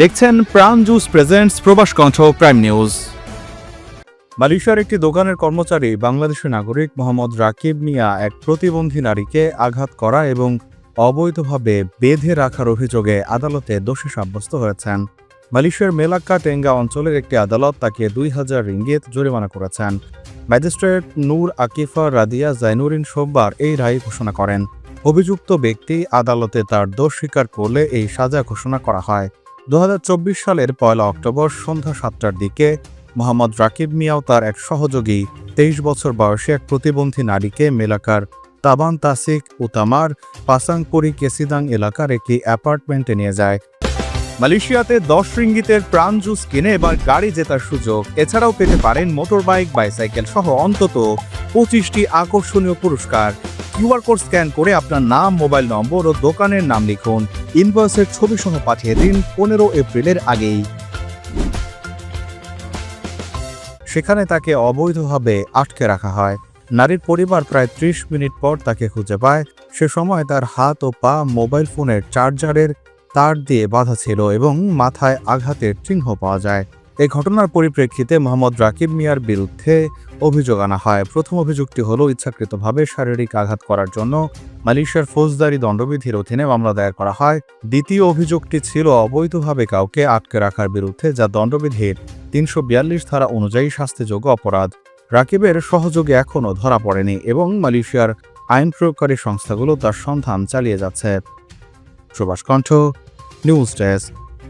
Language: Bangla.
দেখছেন প্রাণ জুস প্রেজেন্টস প্রবাস কণ্ঠ প্রাইম নিউজ মালয়েশিয়ার একটি দোকানের কর্মচারী বাংলাদেশের নাগরিক মোহাম্মদ রাকিব মিয়া এক প্রতিবন্ধী নারীকে আঘাত করা এবং অবৈধভাবে বেঁধে রাখার অভিযোগে আদালতে দোষী সাব্যস্ত হয়েছেন। মালয়েশিয়ার মেলাক্কা টেঙ্গা অঞ্চলের একটি আদালত তাকে দুই হাজার রিঙ্গিত জরিমানা করেছেন। ম্যাজিস্ট্রেট নূর আকিফা রাদিয়া জাইনুরিন সোমবার এই রায় ঘোষণা করেন। অভিযুক্ত ব্যক্তি আদালতে তার দোষ স্বীকার করলে এই সাজা ঘোষণা করা হয়। দু হাজার চব্বিশ সালের পয়লা অক্টোবর সন্ধ্যা সাতটার দিকে মোহাম্মদ রাকিব মিয়াও তার এক সহযোগী তেইশ বছর বয়সী এক প্রতিবন্ধী নারীকে মেলাকার তাবান তাসিক উতামার পাসাংপুরি কেসিদাং এলাকার একটি অ্যাপার্টমেন্টে নিয়ে যায়। মালয়েশিয়াতে দশ রিঙ্গিতের প্রাণ জুস কিনে এবার গাড়ি জেতার সুযোগ। এছাড়াও পেতে পারেন মোটরবাইক, বাইসাইকেল সহ অন্তত পঁচিশটি আকর্ষণীয় পুরস্কার। কিউআর কোড স্ক্যান করে আপনার নাম, মোবাইল নম্বর ও দোকানের নাম লিখুন। ইনভয়েসের ছবি সহ পাঠিয়ে দিন পনেরো এপ্রিলের আগেই। সেখানে তাকে অবৈধভাবে আটকে রাখা হয়। নারীর পরিবার প্রায় ত্রিশ মিনিট পর তাকে খুঁজে পায়। সে সময় তার হাত ও পা মোবাইল ফোনের চার্জারের তার দিয়ে বাঁধা ছিল এবং মাথায় আঘাতের চিহ্ন পাওয়া যায়। এই ঘটনার পরিপ্রেক্ষিতে মোহাম্মদ রাকিব মিয়ার বিরুদ্ধে অভিযোগ আনা হয়। প্রথম অভিযোগটি হল, ইচ্ছাকৃতভাবে শারীরিক আঘাত করার জন্য মালয়েশিয়ার ফৌজদারি দণ্ডবিধির অধীনে মামলা দায়ের করা হয়। দ্বিতীয় অভিযোগটি ছিল, অবৈধভাবে কাউকে আটকে রাখার বিরুদ্ধে, যা দণ্ডবিধির তিনশো বিয়াল্লিশ ধারা অনুযায়ী শাস্তিযোগ্য অপরাধ। রাকিবের সহযোগে এখনও ধরা পড়েনি এবং মালয়েশিয়ার আইন প্রয়োগকারী সংস্থাগুলো তার সন্ধান চালিয়ে যাচ্ছে। প্রবাস কণ্ঠ, নিউজ ডেস্ক।